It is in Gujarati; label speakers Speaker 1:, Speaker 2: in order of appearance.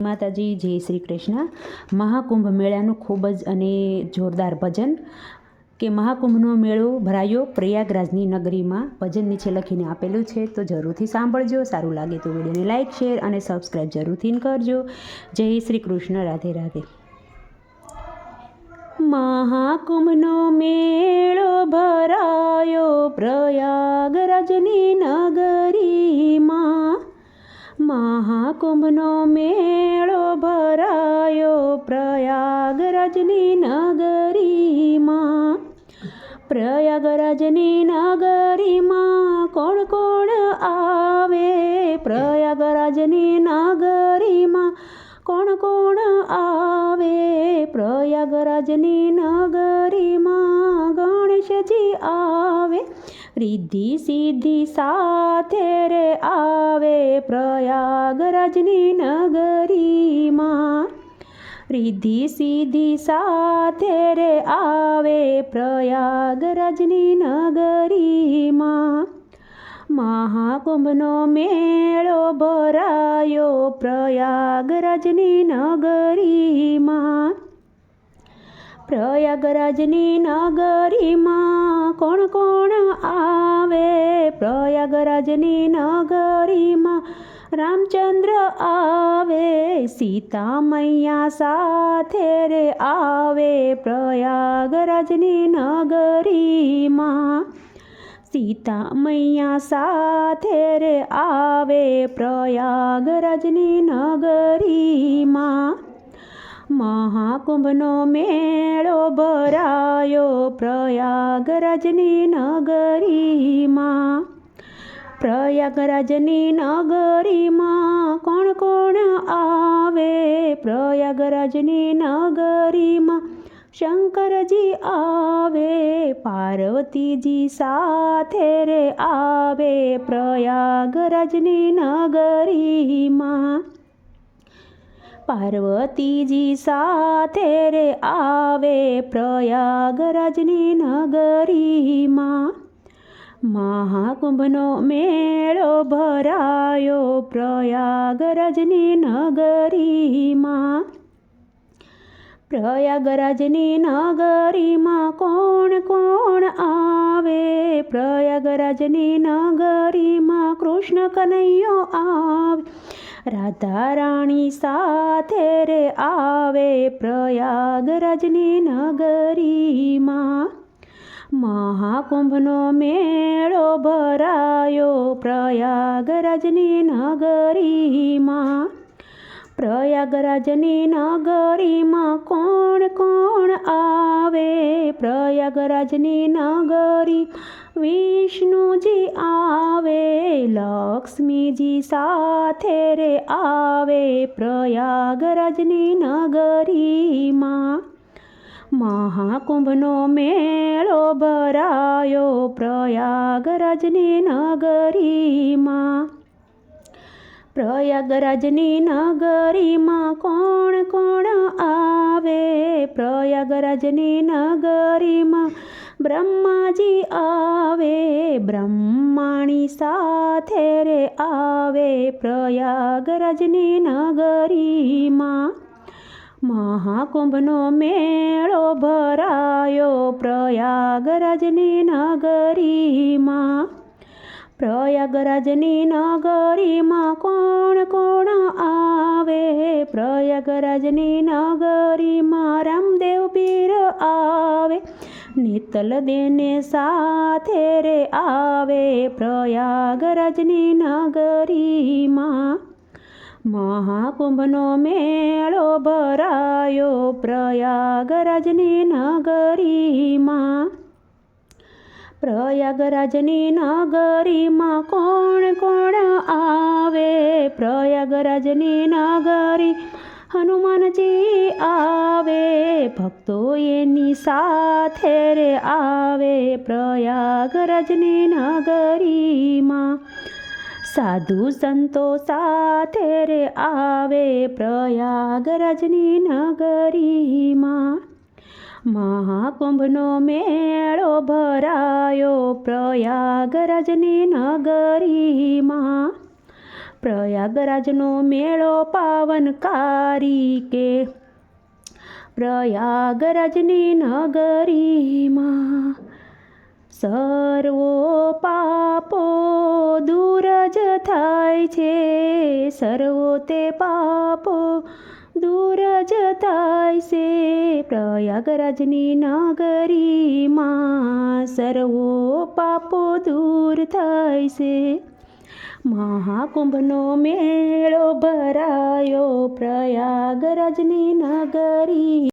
Speaker 1: માતાજી, જય શ્રી કૃષ્ણ. મહાકુંભ મેળાનું ખૂબ જ અને જોરદાર ભજન કે મહાકુંભનો મેળો ભરાયો પ્રયાગરાજની નગરીમાં. ભજન નીચે લખીને આપેલું છે, તો જરૂરથી સાંભળજો. સારું લાગે તો વિડીયોને લાઇક શેર અને સબસ્ક્રાઈબ જરૂરથી કરજો. જય શ્રી કૃષ્ણ. રાધે રાધે. મહાકુંભનો મેળો ભરાયો પ્રયાગરાજની નગરીમાં મહાકુંભનો મેળો ભરાયો પ્રયાગરાજની નગરીમાં પ્રયાગરાજની નગરીમાં કોણ કોણ આવે પ્રયાગરાજની નગરીમાં કોણ કોણ આવે પ્રયાગરાજની નગરીમાં ગણેશજી આવે, રિદ્ધિ સિદ્ધિ સાથે રે આવે પ્રયાગરાજની નગરીમાં. રિદ્ધિ સિદ્ધિ સાથે રે આવે પ્રયાગરાજની નગરીમાં. મહાકુંભનો મેળો ભરાયો પ્રયાગરાજની નગરીમાં. પ્રયાગરાજની નગરીમાં કોણ કોણ આવે? પ્રયાગરાજની નગરીમાં રામચંદ્ર આવે સીતા મૈયા સાથે રે આવે. પ્રયાગરાજની નગરીમાં સીતા મૈયા સાથે રે આવે. પ્રયાગરાજની નગરીમાં મહાકુંભનો મેળો ભરાયો પ્રયાગરાજની નગરીમાં. પ્રયાગરાજની નગરીમાં કોણ કોણ આવે? પ્રયાગરાજની નગરીમાં શંકરજી આવે, પાર્વતીજી સાથે રે આવે પ્રયાગરાજની નગરીમાં. પાર્વતીજી સાથે રે આવે પ્રયાગરાજની નગરીમાં. મહાકુંભનો મેળો ભરાયો પ્રયાગરાજની નગરીમાં. પ્રયાગરાજની નગરીમાં કોણ કોણ આવે? પ્રયાગરાજની નગરીમાં કૃષ્ણ કનૈયો આવે. રાધા રાણી સાથે રે આવે પ્રયાગરાજની નગરીમાં. મહાકુંભનો મેળો ભરાયો પ્રયાગરાજની નગરીમાં. પ્રયાગરાજની નગરીમાં કોણ કોણ આવે? પ્રયાગરાજની નગરી વિષ્ણુજી આવે, લક્ષ્મીજી સાથે રે આવે, પ્રયાગરાજની નગરીમાં મહાકુંભનો મેળો ભરાયો, પ્રયાગરાજની નગરીમાં પ્રયાગરાજની નગરીમાં કોણ કોણ આવે? પ્રયાગરાજની નગરીમાં બ્રહ્માજી આવે, બ્રહ્માણી સાથે રે આવે. પ્રયાગરાજની નગરીમાં મહાકુંભનો મેળો ભરાયો. પ્રયાગરાજની નગરીમાં પ્રયાગરાજની નગરીમાં કોણ કોણ આવે? પ્રયાગરાજની નગરીમાં રામદેવ પીર આવે. નિતલ દેને સાથે રે આવે. પ્રયાગરાજની નગરીમાં મહાકુંભનો મેળો ભરાયો. પ્રયાગરાજની નગરીમાં પ્રયાગરાજની નગરીમાં કોણ કોણ આવે? પ્રયાગરાજની નગરી હનુમાનજી આવે, ભક્તો એની સાથે રે આવે. પ્રયાગરાજની નગરીમાં સાધુ સંતો સાથે રે આવે. પ્રયાગરાજની નગરીમાં મહાકુંભનો મેળો ભરાયો પ્રયાગરાજની નગરીમાં પ્રયાગરાજનો મેળો પાવનકારી કે પ્રયાગરાજની નગરીમાં સર્વો પાપો દૂર જ થાય છે સર્વો તે પાપો દૂર જતાય છે પ્રયાગરાજની નગરીમાં સર્વો પાપો દૂર થાય છે મહાકુંભનો મેળો ભરાયો પ્રયાગરાજની નગરી